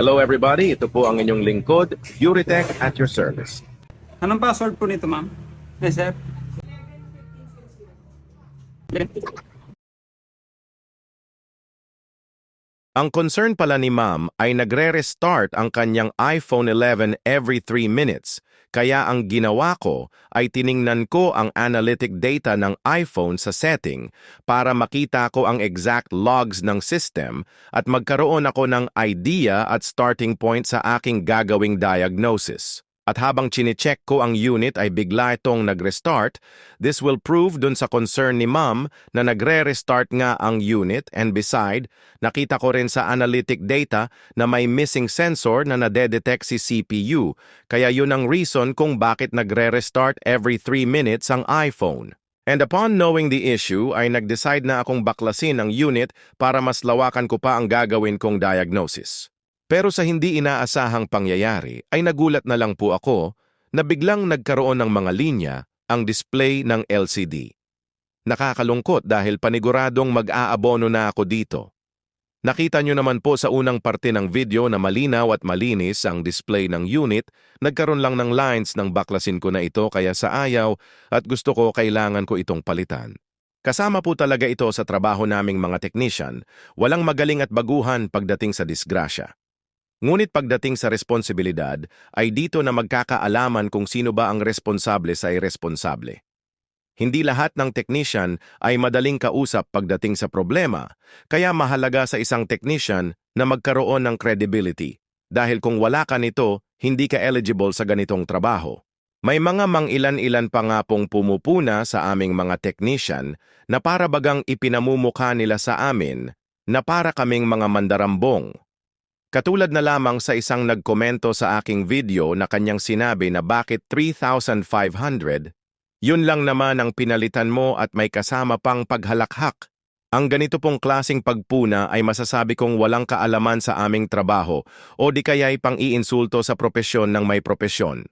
Hello everybody, ito po ang inyong lingkod, Euritech at your service. Anong password po nito, ma'am? Yes, sir. Ang concern pala ni ma'am ay nagre-restart ang kanyang iPhone 11 every 3 minutes. Kaya ang ginawa ko ay tiningnan ko ang analytic data ng iPhone sa setting para makita ko ang exact logs ng system at magkaroon ako ng idea at starting point sa aking gagawing diagnosis. At habang chinecheck ko ang unit ay bigla itong nag-restart, this will prove dun sa concern ni ma'am na nagre-restart nga ang unit and beside, nakita ko rin sa analytic data na may missing sensor na nadedetect si CPU, kaya yun ang reason kung bakit nagre-restart every 3 minutes ang iPhone. And upon knowing the issue ay nag-decide na akong baklasin ang unit para mas lawakan ko pa ang gagawin kong diagnosis. Pero sa hindi inaasahang pangyayari ay nagulat na lang po ako na biglang nagkaroon ng mga linya ang display ng LCD. Nakakalungkot dahil paniguradong mag-aabono na ako dito. Nakita nyo naman po sa unang parte ng video na malinaw at malinis ang display ng unit, nagkaroon lang ng lines ng baklasin ko na ito kaya sa ayaw at gusto ko kailangan ko itong palitan. Kasama po talaga ito sa trabaho naming mga technician, walang magaling at baguhan pagdating sa disgrasya. Ngunit pagdating sa responsibilidad, ay dito na magkakaalaman kung sino ba ang responsable sa irresponsable. Hindi lahat ng technician ay madaling kausap pagdating sa problema, kaya mahalaga sa isang technician na magkaroon ng credibility. Dahil kung wala ka nito, hindi ka eligible sa ganitong trabaho. May mga mangilan-ilan pa nga pong pumupuna sa aming mga technician na para bagang ipinamumukha nila sa amin na para kaming mga mandarambong. Katulad na lamang sa isang nagkomento sa aking video na kanyang sinabi na bakit 3,500, yun lang naman ang pinalitan mo at may kasama pang paghalakhak. Ang ganito pong klasing pagpuna ay masasabi kong walang kaalaman sa aming trabaho o di kaya'y pang-iinsulto sa propesyon ng may propesyon.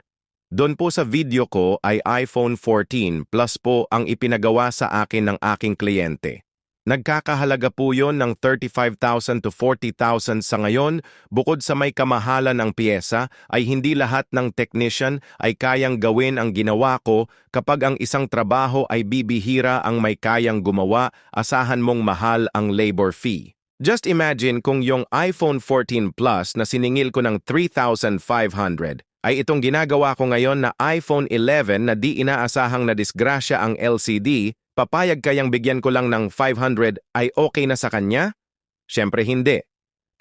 Doon po sa video ko ay iPhone 14 Plus po ang ipinagawa sa akin ng aking kliyente. Nagkakahalaga po yon ng 35,000 to 40,000 sa ngayon. Bukod sa may kamahalan ng piyesa, ay hindi lahat ng technician ay kayang gawin ang ginawa ko kapag ang isang trabaho ay bibihira ang may kayang gumawa, asahan mong mahal ang labor fee. Just imagine kung yung iPhone 14 Plus na siningil ko ng 3,500 ay itong ginagawa ko ngayon na iPhone 11 na di inaasahang na disgrasya ang LCD papayag kayang bigyan ko lang ng 500 ay okay na sa kanya? Siyempre hindi.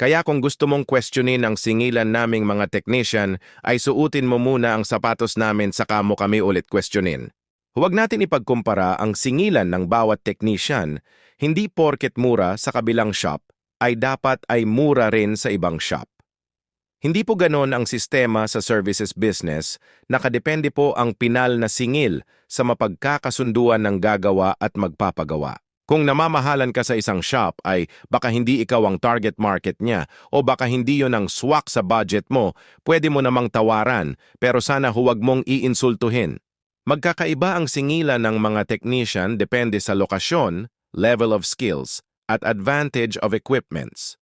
Kaya kung gusto mong questionin ang singilan naming mga technician, ay suutin mo muna ang sapatos namin saka mo kami ulit questionin. Huwag natin ipagkumpara ang singilan ng bawat technician, hindi porket mura sa kabilang shop, ay dapat ay mura rin sa ibang shop. Hindi po ganon ang sistema sa services business, nakadepende po ang pinal na singil sa mapagkakasunduan ng gagawa at magpapagawa. Kung namamahalan ka sa isang shop ay baka hindi ikaw ang target market niya o baka hindi yon ang swak sa budget mo, pwede mo namang tawaran pero sana huwag mong iinsultuhin. Magkakaiba ang singilan ng mga technician depende sa lokasyon, level of skills, at advantage of equipments.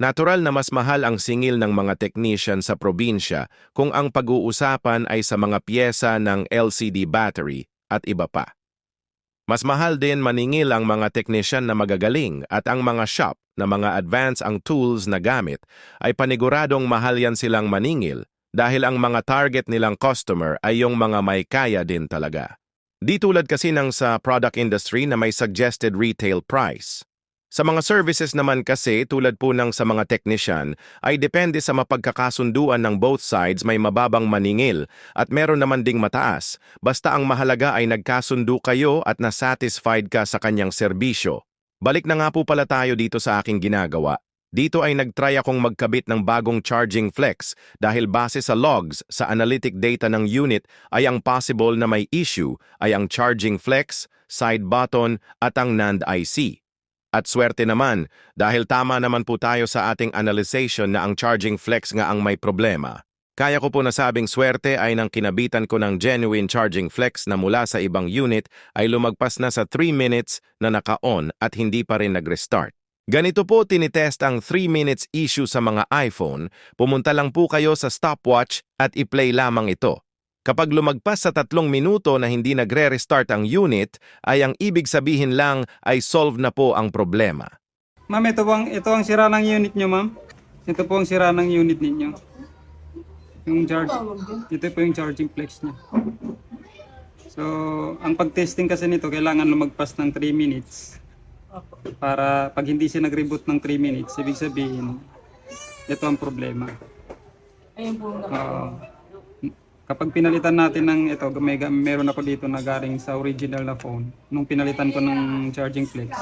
Natural na mas mahal ang singil ng mga technician sa probinsya kung ang pag-uusapan ay sa mga piyesa ng LCD battery at iba pa. Mas mahal din maningil ang mga technician na magagaling at ang mga shop na mga advance ang tools na gamit ay paniguradong mahal yan silang maningil dahil ang mga target nilang customer ay yung mga may kaya din talaga. Di tulad kasi ng sa product industry na may suggested retail price. Sa mga services naman kasi tulad po ng sa mga technician ay depende sa mapagkakasunduan ng both sides may mababang maningil at meron naman ding mataas basta ang mahalaga ay nagkasundo kayo at nasatisfied ka sa kanyang serbisyo. Balik na nga po pala tayo dito sa aking ginagawa. Dito ay nagtry akong magkabit ng bagong charging flex dahil base sa logs sa analytic data ng unit ay ang possible na may issue ay ang charging flex, side button at ang NAND IC. At swerte naman, dahil tama naman po tayo sa ating analyzation na ang charging flex nga ang may problema. Kaya ko po nasabing swerte ay nang kinabitan ko ng genuine charging flex na mula sa ibang unit ay lumagpas na sa 3 minutes na naka-on at hindi pa rin nag-restart. Ganito po tinitest ang 3 minutes issue sa mga iPhone. Pumunta lang po kayo sa stopwatch at i-play lamang ito. Kapag lumagpas sa tatlong minuto na hindi nagre-restart ang unit, ay ang ibig sabihin lang ay solve na po ang problema. Ma'am, ito po ang, ito ang sira ng unit nyo, ma'am. Ito po ang sira ng unit ninyo. Yung charge, ito po yung charging flex niya. So, ang pag-testing kasi nito, kailangan lumagpas ng 3 minutes. Para pag hindi siya nag-reboot ng 3 minutes, ibig sabihin, ito ang problema. Ayun po na. Kapag pinalitan natin ng ito, may, meron ako dito na galing sa original na phone. Nung pinalitan ko ng charging flex,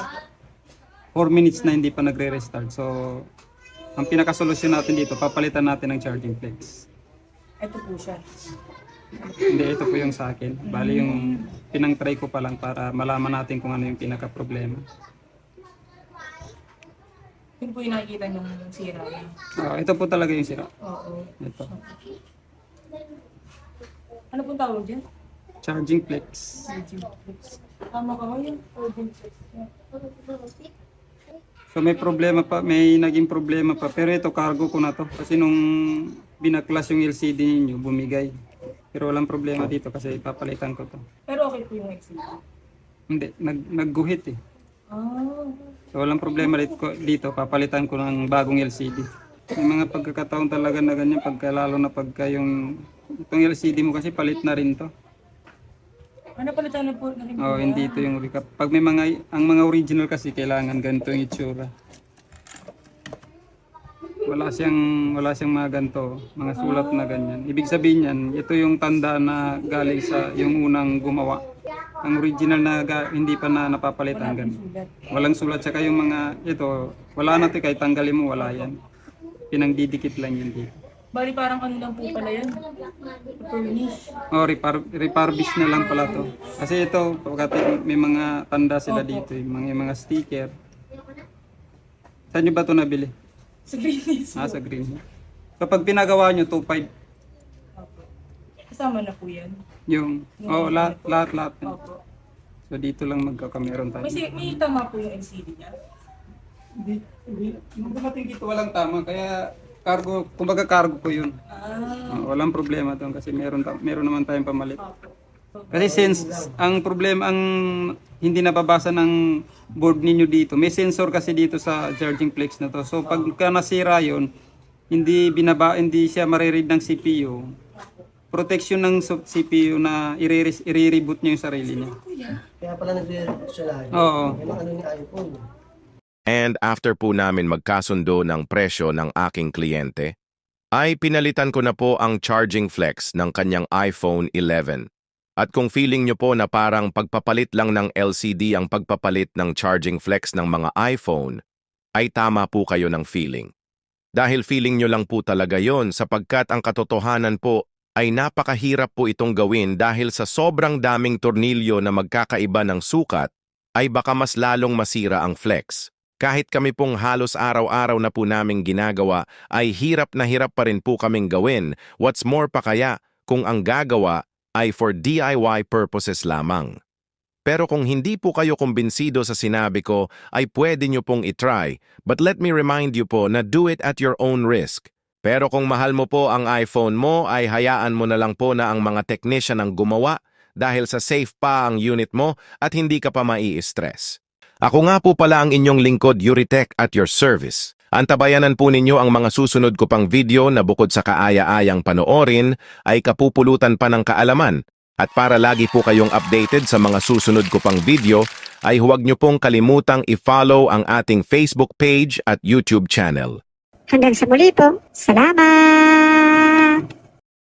4 minutes na hindi pa nagre-restart. So, ang pinakasolusyon natin dito, papalitan natin ng charging flex. Ito po siya. Hindi, ito po yung sa akin. Bali yung pinang-try ko pa lang para malaman natin kung ano yung pinaka-problema. Yun po yung nakikita niyong sira. Oo, ito po talaga yung sira. Oo. Ito. Ano pong tawag dyan? Charging flex. Virgin Flex. Tama ka ngayon? Virgin Flex. So may problema pa, may naging problema pa. Pero ito, cargo ko na to. Kasi nung binaklas yung LCD ninyo, bumigay. Pero walang problema dito kasi papalitan ko to. Pero okay po yung exit. Hindi, nag, nagguhit eh. Ah. So walang problema dito, dito, papalitan ko ng bagong LCD. May mga pagkakataon talaga na ganyan, pagka, lalo na pagka yung itong LCD mo kasi palit na rin to. Ano po na po? Oh, hindi ito yung recap. Pag may mga, ang mga original kasi kailangan ganito yung itsura. Wala siyang, wala siyang mga ganito, mga sulat na ganyan. Ibig sabihin yan, ito yung tanda na galing sa yung unang gumawa. Ang original na ga- hindi pa na napapalitan. Sulat. Walang sulat, tsaka yung mga, ito, wala na ito, kahit tanggalin mo, wala yan. Pinangdidikit lang yan dito. Bali parang ano lang po pala yan. Furnish. Oh, repar repurbish na lang pala to. Kasi ito, pagkat may mga tanda sila dito, yung mga, yung mga sticker. Saan nyo ba ito nabili? Sa Greenpeace. Ah, sa Green. Kapag pinagawa nyo, 2.5 Kasama na po yan. yung, oh, lahat, lahat, lahat. Opo. So dito lang magkakameron tayo. May, may tama po yung LCD niya. Hindi, hindi, nung dumating dito walang tama, kaya cargo, kumbaga cargo ko yun. Ah. Oh, walang problema doon kasi meron, ta- meron naman tayong pamalit. Kasi since ang problema ang hindi nababasa ng board ninyo dito, may sensor kasi dito sa charging flex na to. So pagka nasira 'yon, hindi binaba hindi siya mariread ng CPU. Protection ng so- CPU na i-re- i-reboot niya yung sarili niya. Kaya pala nagre-reboot siya lagi. Oo. Yan ang ano ni iPhone. And after po namin magkasundo ng presyo ng aking kliyente, ay pinalitan ko na po ang charging flex ng kanyang iPhone 11. At kung feeling nyo po na parang pagpapalit lang ng LCD ang pagpapalit ng charging flex ng mga iPhone, ay tama po kayo ng feeling. Dahil feeling nyo lang po talaga yon sapagkat ang katotohanan po ay napakahirap po itong gawin dahil sa sobrang daming tornilyo na magkakaiba ng sukat, ay baka mas lalong masira ang flex. Kahit kami pong halos araw-araw na po naming ginagawa, ay hirap na hirap pa rin po kaming gawin. What's more pa kaya kung ang gagawa ay for DIY purposes lamang. Pero kung hindi po kayo kumbinsido sa sinabi ko, ay pwede nyo pong itry. But let me remind you po na do it at your own risk. Pero kung mahal mo po ang iPhone mo, ay hayaan mo na lang po na ang mga technician ang gumawa dahil sa safe pa ang unit mo at hindi ka pa mai-stress. Ako nga po pala ang inyong lingkod Yuritech at your service. Antabayanan po ninyo ang mga susunod ko pang video na bukod sa kaaya-ayang panoorin ay kapupulutan pa ng kaalaman. At para lagi po kayong updated sa mga susunod ko pang video, ay huwag niyo pong kalimutang i-follow ang ating Facebook page at YouTube channel. Hanggang sa muli po. Salamat!